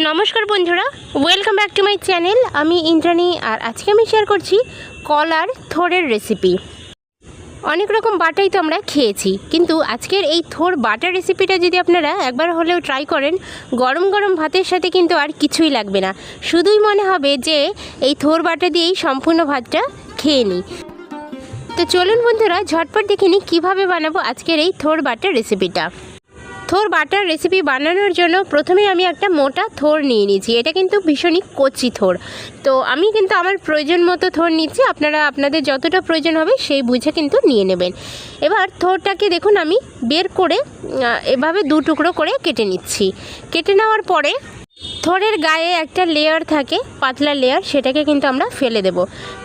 নমস্কার বন্ধুরা welcome back to my channel আমি ইন্দ্রাণী আর আজকে আমি শেয়ার করছি কলার থোড়ের রেসিপি অনেক রকম বাটাই তো আমরা খেয়েছি, কিন্তু আজকের এই থোর বাটার রেসিপিটা যদি আপনারা একবার হলেও ট্রাই করেন, গরম গরম ভাতের সাথে কিন্তু আর কিছুই লাগবে না। শুধুই মনে হবে যে এই থোর বাটা দিয়েই সম্পূর্ণ ভাতটা খেয়ে নিই। তো চলুন বন্ধুরা, ঝটপট দেখে নিই কীভাবে বানাবো আজকের এই থোর বাটার রেসিপিটা থোর বাটার রেসিপি বানানোর জন্য প্রথমে আমি একটা মোটা থোর নিয়ে নিয়েছি। এটা কিন্তু ভীষণই কচি থোর। তো আমি কিন্তু আমার প্রয়োজন মতো থোর নিচ্ছি। আপনারা, আপনাদের যতটা প্রয়োজন হবে সেই বুঝে কিন্তু নিয়ে নেবেন। এবার থোরটাকে দেখুন আমি বের করে এভাবে দু টুকরো করে কেটে নিচ্ছি। কেটে নেওয়ার পরে থোড়ের গায়ে একটা লেয়ার থাকে, পাতলা লেয়ার সেটাকে কিন্তু আমরা ফেলে দেব।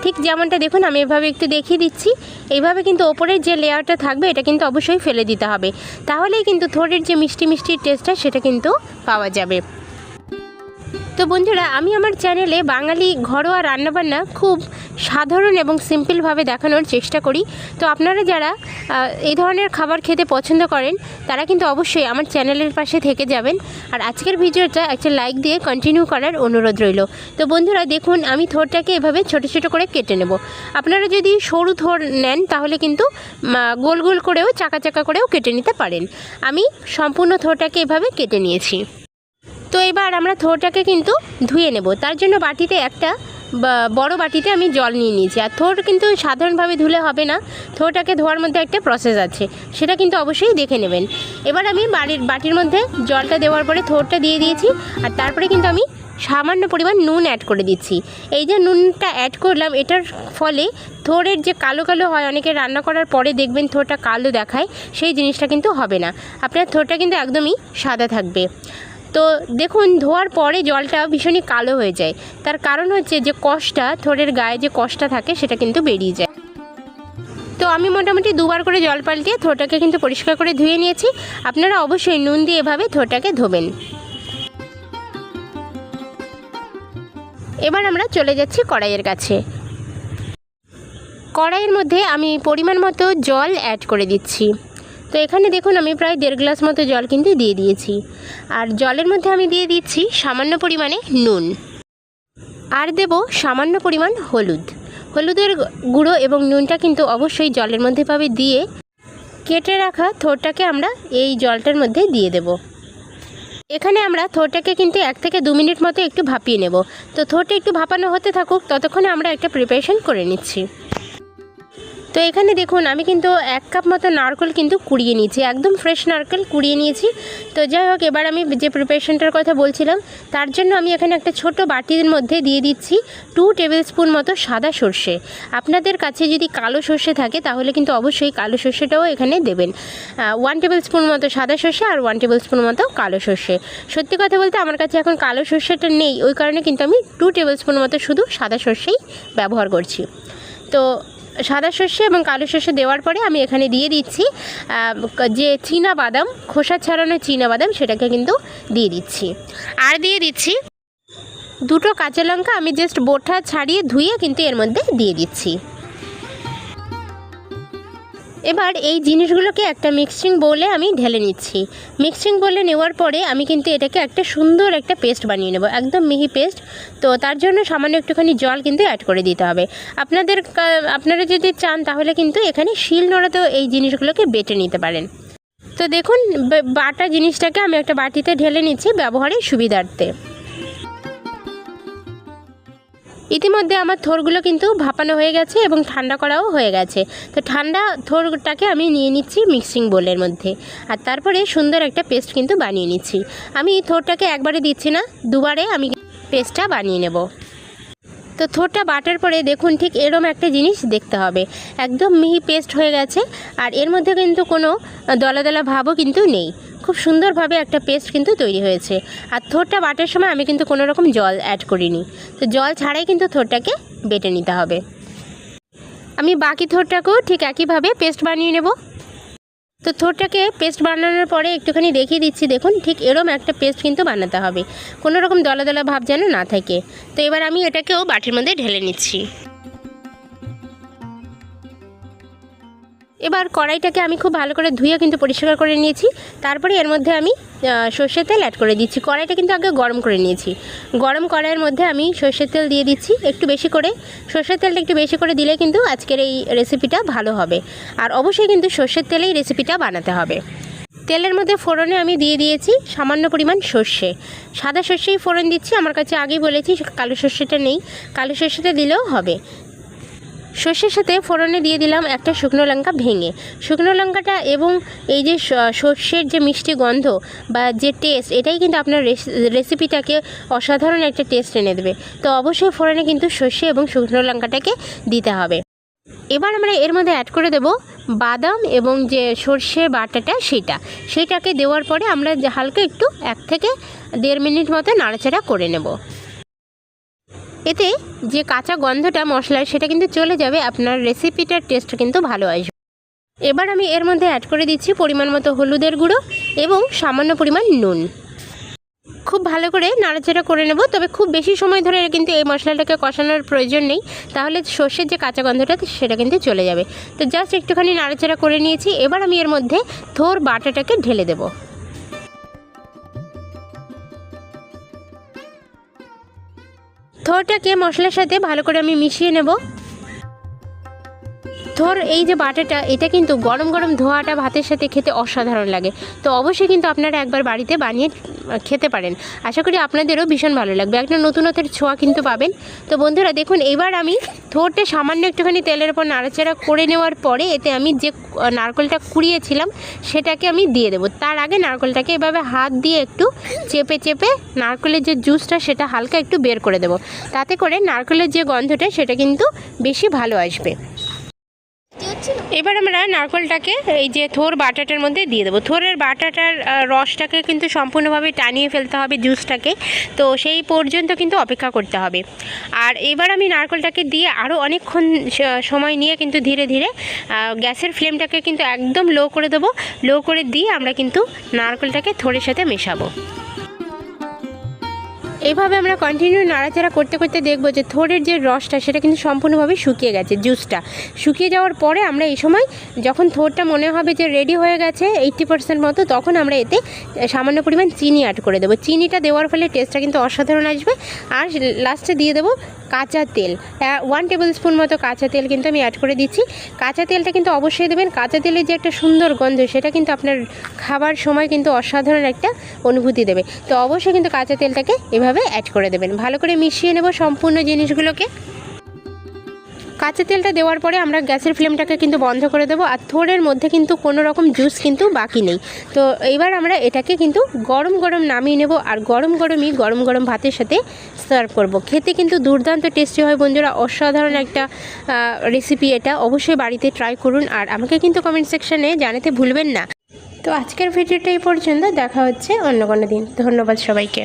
ঠিক যেমনটা দেখুন, আমি এভাবে একটু দেখিয়ে দিচ্ছি। এইভাবে কিন্তু ওপরের যে লেয়ারটা থাকবে, এটা কিন্তু অবশ্যই ফেলে দিতে হবে। তাহলেই কিন্তু থরের যে মিষ্টি মিষ্টির টেস্টটা সেটা কিন্তু পাওয়া যাবে। তো বন্ধুরা, আমি আমার চ্যানেলে বাঙালি ঘরোয়া রান্নাবান্না খুব সাধারণ এবং সিম্পলভাবে দেখানোর চেষ্টা করি। তো আপনারা যারা এই ধরনের খাবার খেতে পছন্দ করেন, তারা কিন্তু অবশ্যই আমার চ্যানেলের পাশে থেকে যাবেন। আর আজকের ভিডিওটা একটা লাইক দিয়ে কন্টিনিউ করার অনুরোধ রইল। তো বন্ধুরা, দেখুন, আমি থোরটাকে এভাবে ছোট ছোট করে কেটে নেব। আপনারা যদি সরু থোর নেন, তাহলে কিন্তু গোল গোল করেও, চাকা চাকা করেও কেটে নিতে পারেন। আমি সম্পূর্ণ থোরটাকে এভাবে কেটে নিয়েছি। তো এবার আমরা থোরটাকে কিন্তু ধুয়ে নেব। তার জন্য বাটিতে একটা বড় বাটিতে আমি জল নিয়ে নিয়েছি। আর থোর কিন্তু সাধারণভাবে ধুলে হবে না। থোরটাকে ধোয়ার মধ্যে একটা প্রসেস আছে। সেটা কিন্তু অবশ্যই দেখে নেবেন। এবার আমি বাড়ির, বাটির মধ্যে জলটা দেওয়ার পরে থোরটা দিয়ে দিয়েছি। আর তারপরে কিন্তু আমি সামান্য পরিমাণ নুন অ্যাড করে দিচ্ছি। এই যে নুনটা অ্যাড করলাম, এটার ফলে থোরের যে কালো কালো হয়, অনেকে রান্না করার পরে দেখবেন থোরটা কালো দেখায়, সেই জিনিসটা কিন্তু হবে না। আপনার থোরটা কিন্তু একদমই সাদা থাকবে। তো দেখুন, ধোয়ার পরে জলটা ভীষণই কালো হয়ে যায়। তার কারণ হচ্ছে যে কষটা থোড়ের গায়ে যে কষটা থাকে সেটা কিন্তু বেরিয়ে যায়। তো আমি মোটামুটি দুবার করে জল পাল্টিয়ে থোটাকে কিন্তু পরিষ্কার করে ধুয়ে নিয়েছি। আপনারা অবশ্যই নুন দিয়ে এভাবে থোটাকে ধোবেন। এবার আমরা চলে যাচ্ছি কড়াইয়ের কাছে। কড়াইয়ের মধ্যে আমি পরিমাণ মতো জল অ্যাড করে দিচ্ছি। তো এখানে দেখুন আমি প্রায় দেড় গ্লাস মতো জল কিন্তু দিয়ে দিয়েছি। আর জলের মধ্যে আমি দিয়ে দিচ্ছি সামান্য পরিমাণে নুন। আর দেব সামান্য পরিমাণ হলুদ। হলুদের গুঁড়ো এবং নুনটা কিন্তু অবশ্যই জলের মধ্যে পাবে দিয়ে কেটে রাখা থোরটাকে আমরা এই জলটার মধ্যে দিয়ে দেব। এখানে আমরা থোরটাকে কিন্তু এক থেকে দু মিনিট মতো একটু ভাপিয়ে নেব। তো থোরটা একটু ভাপানো হতে থাকুক, ততক্ষণে আমরা একটা প্রিপারেশন করে নিচ্ছি। তো এখানে দেখুন, আমি কিন্তু এক কাপ মতো নারকেল কিন্তু কুড়িয়ে নিয়েছি। একদম ফ্রেশ নারকেল কুড়িয়ে নিয়েছি। তো যাই হোক, এবার আমি যে প্রিপারেশনটার কথা বলছিলাম, তার জন্য আমি এখানে একটা ছোট বাটির মধ্যে দিয়ে দিচ্ছি টু টেবিল স্পুন মতো সাদা সর্ষে। আপনাদের কাছে যদি কালো সর্ষে থাকে, তাহলে কিন্তু অবশ্যই কালো সর্ষেটাও এখানে দেবেন। ওয়ান টেবিল স্পুন মতো সাদা সর্ষে আর ওয়ান টেবিল স্পুন মতো কালো সর্ষে। সত্যি কথা বলতে আমার কাছে এখন কালো সর্ষেটা নেই, ওই কারণে কিন্তু আমি টু টেবিল স্পুন মতো শুধু সাদা সর্ষেই ব্যবহার করছি। তো সাদা সর্ষে এবং কালো সর্ষে দেওয়ার পরে আমি এখানে দিয়ে দিচ্ছি যে চীনা বাদাম, খোসা ছাড়ানো চীনা বাদাম সেটাকে কিন্তু দিয়ে দিচ্ছি। আর দিয়ে দিচ্ছি দুটো কাঁচা লঙ্কা আমি জাস্ট বোঠা ছাড়িয়ে ধুয়ে কিন্তু এর মধ্যে দিয়ে দিচ্ছি। এবার এই জিনিসগুলোকে একটা মিক্সিং বোলে আমি ঢেলে নিচ্ছি। মিক্সিং বোলে নেওয়ার পরে আমি কিন্তু এটাকে একটা সুন্দর একটা পেস্ট বানিয়ে নেব, একদম মিহি পেস্ট তো তার জন্য সামান্য একটুখানি জল কিন্তু অ্যাড করে দিতে হবে। আপনাদের আপনারা যদি চান তাহলে কিন্তু এখানে শিল নোড়াতেও এই জিনিসগুলোকে বেটে নিতে পারেন। তো দেখুন বাটা জিনিসটাকে আমি একটা বাটিতে ঢেলে নিচ্ছি ব্যবহারের সুবিধার্থে। ইতিমধ্যে আমার থোরগুলো কিন্তু ভাপানো হয়ে গেছে এবং ঠান্ডা করাও হয়ে গেছে। তো ঠান্ডা থোরটাকে আমি নিয়ে নিচ্ছি মিক্সিং বোলের মধ্যে। আর তারপরে সুন্দর একটা পেস্ট কিন্তু বানিয়ে নিচ্ছি। আমি থোরটাকে একবারে দিচ্ছি না, দুবারে আমি পেস্টটা বানিয়ে নেব। তো থোরটা বাটার পরে দেখুন ঠিক এরম একটা জিনিস দেখতে হবে। একদম মিহি পেস্ট হয়ে গেছে, আর এর মধ্যে কিন্তু কোনো দলা দলা ভাবও কিন্তু নেই। খুব সুন্দরভাবে একটা পেস্ট কিন্তু তৈরি হয়েছে। আর থোরটা বাটার সময় আমি কিন্তু কোনো রকম জল অ্যাড করিনি। তো জল ছাড়াই কিন্তু থোরটাকে বেটে নিতে হবে। আমি বাকি থোরটাকেও ঠিক একইভাবে পেস্ট বানিয়ে নেব। তো থোরটাকে পেস্ট বানানোর পরে একটুখানি দেখিয়ে দিচ্ছি। দেখুন, ঠিক এরম একটা পেস্ট কিন্তু বানাতে হবে। কোনো রকম দলা দলা ভাব যেন না থাকে। তো এবার আমি এটাকেও বাটির মধ্যে ঢেলে নিচ্ছি। এবার কড়াইটাকে আমি খুব ভালো করে ধুয়ে কিন্তু পরিষ্কার করে নিয়েছি। তারপরে এর মধ্যে আমি সর্ষের তেল অ্যাড করে দিচ্ছি। কড়াইটা কিন্তু আগে গরম করে নিয়েছি। গরম কড়াইয়ের মধ্যে আমি সর্ষের তেল দিয়ে দিচ্ছি একটু বেশি করে। সর্ষের তেলটা একটু বেশি করে দিলে কিন্তু আজকের এই রেসিপিটা ভালো হবে। আর অবশ্যই কিন্তু সর্ষের তেলেই রেসিপিটা বানাতে হবে। তেলের মধ্যে ফোড়নে আমি দিয়ে দিয়েছি সামান্য পরিমাণ সর্ষে। সাদা সর্ষেই ফোড়ন দিচ্ছি। আমার কাছে আগেই বলেছি, কালো সর্ষেটা নেই। কালো সর্ষেটা দিলেও হবে। সর্ষের সাথে ফোড়নে দিয়ে দিলাম একটা শুকনো লঙ্কা ভেঙে। শুকনো লঙ্কাটা এবং এই যে সর্ষের যে মিষ্টি গন্ধ বা যে টেস্ট এটাই কিন্তু আপনার রেস- রেসিপিটাকে অসাধারণ একটা টেস্ট এনে দেবে। তো অবশ্যই ফোড়নে কিন্তু সর্ষে এবং শুকনো লঙ্কাটাকে দিতে হবে। এবার আমরা এর মধ্যে অ্যাড করে দেব বাদাম এবং যে সর্ষে বাটাটা সেটা। সেটাকে দেওয়ার পরে আমরা হালকা একটু এক থেকে দেড় মিনিট মতো নাড়াচাড়া করে নেব। এতে যে কাঁচা গন্ধটা, মশলার, সেটা কিন্তু চলে যাবে। আপনার রেসিপিটার টেস্ট কিন্তু ভালো আসবে। এবার আমি এর মধ্যে অ্যাড করে দিচ্ছি পরিমাণ মতো হলুদের গুঁড়ো এবং সামান্য পরিমাণ নুন। খুব ভালো করে নাড়াচাড়া করে নেব, তবে খুব বেশি সময় ধরে কিন্তু এই মশলাটাকে কষানোর প্রয়োজন নেই। তাহলে সর্ষের যে কাঁচা গন্ধটা, সেটা কিন্তু চলে যাবে। তো জাস্ট একটুখানি নাড়াচাড়া করে নিয়েছি। এবার আমি এর মধ্যে থোর বাটাটাকে ঢেলে দেবো। থোরটাকে মশলার সাথে ভালো করে আমি মিশিয়ে নেব। থোর এই যে বাটাটা, এটা কিন্তু গরম গরম ধোয়াটা ভাতের সাথে খেতে অসাধারণ লাগে। তো অবশ্যই কিন্তু আপনারা একবার বাড়িতে বানিয়ে খেতে পারেন। আশা করি আপনাদেরও ভীষণ ভালো লাগবে। একটা নতুনত্বের ছোঁয়া কিন্তু পাবেন। তো বন্ধুরা, দেখুন, এবার আমি থোরটা সামান্য একটুখানি তেলের ওপর নাড়াচাড়া করে নেওয়ার পরে, এতে আমি যে নারকেলটা কুড়িয়েছিলাম, সেটাকে আমি দিয়ে দেবো। তার আগে নারকেলটাকে এভাবে হাত দিয়ে একটু চেপে চেপে নারকেলের যে জুসটা, সেটা হালকা একটু বের করে দেবো। তাতে করে নারকেলের যে গন্ধটা, সেটা কিন্তু বেশি ভালো আসবে। এবার আমরা নারকেলটাকে এই যে থোর বাটাটার মধ্যে দিয়ে দেবো। থোরের বাটাটার রসটাকে কিন্তু সম্পূর্ণভাবে টানিয়ে ফেলতে হবে জুসটাকে। তো সেই পর্যন্ত কিন্তু অপেক্ষা করতে হবে। আর এবার আমি নারকলটাকে দিয়ে আরও অনেকক্ষণ সময় নিয়ে কিন্তু ধীরে ধীরে গ্যাসের ফ্লেমটাকে কিন্তু একদম লো করে দেবো। লো করে দিয়ে আমরা কিন্তু নারকেলটাকে থোরের সাথে মেশাবো। এইভাবে আমরা কন্টিনিউ নাড়াচাড়া করতে করতে দেখব যে থোড়ের যে রসটা, সেটা কিন্তু সম্পূর্ণভাবে শুকিয়ে গেছে জুসটা শুকিয়ে যাওয়ার পরে আমরা এই সময় যখন থোড়টা মনে হবে যে রেডি হয়ে গেছে এইট্টি পার্সেন্ট মতো, তখন আমরা এতে সামান্য পরিমাণ চিনি অ্যাড করে দেবো। চিনিটা দেওয়ার ফলে টেস্টটা কিন্তু অসাধারণ আসবে। আর লাস্টে দিয়ে দেবো কাঁচা তেল। ওয়ান টেবিল স্পুন মতো কাঁচা তেল কিন্তু আমি অ্যাড করে দিচ্ছি। কাঁচা তেলটা কিন্তু অবশ্যই দেবেন। কাঁচা তেলের যে একটা সুন্দর গন্ধ, সেটা কিন্তু আপনার খাবার সময় কিন্তু অসাধারণ একটা অনুভূতি দেবে। তো অবশ্যই কিন্তু কাঁচা তেলটাকে এভাবে অ্যাড করে দেবেন। ভালো করে মিশিয়ে নেব সম্পূর্ণ জিনিসগুলোকে। কাঁচা তেলটা দেওয়ার পরে আমরা গ্যাসের ফ্লেমটাকে কিন্তু বন্ধ করে দেবো আর থোড়ের মধ্যে কিন্তু কোনো রকম জুস কিন্তু বাকি নেই। তো এইবার আমরা এটাকে কিন্তু গরম গরম নামিয়ে নেব আর গরম গরমই গরম গরম ভাতের সাথে সার্ভ করব। খেতে কিন্তু দুর্দান্ত টেস্টি হয় বন্ধুরা, অসাধারণ একটা রেসিপি এটা। অবশ্যই বাড়িতে ট্রাই করুন আর আমাকে কিন্তু কমেন্ট সেকশনে জানাতে ভুলবেন না। তো আজকের ভিডিওটা এই পর্যন্ত, দেখা হচ্ছে অন্য কোনো দিন। ধন্যবাদ সবাইকে।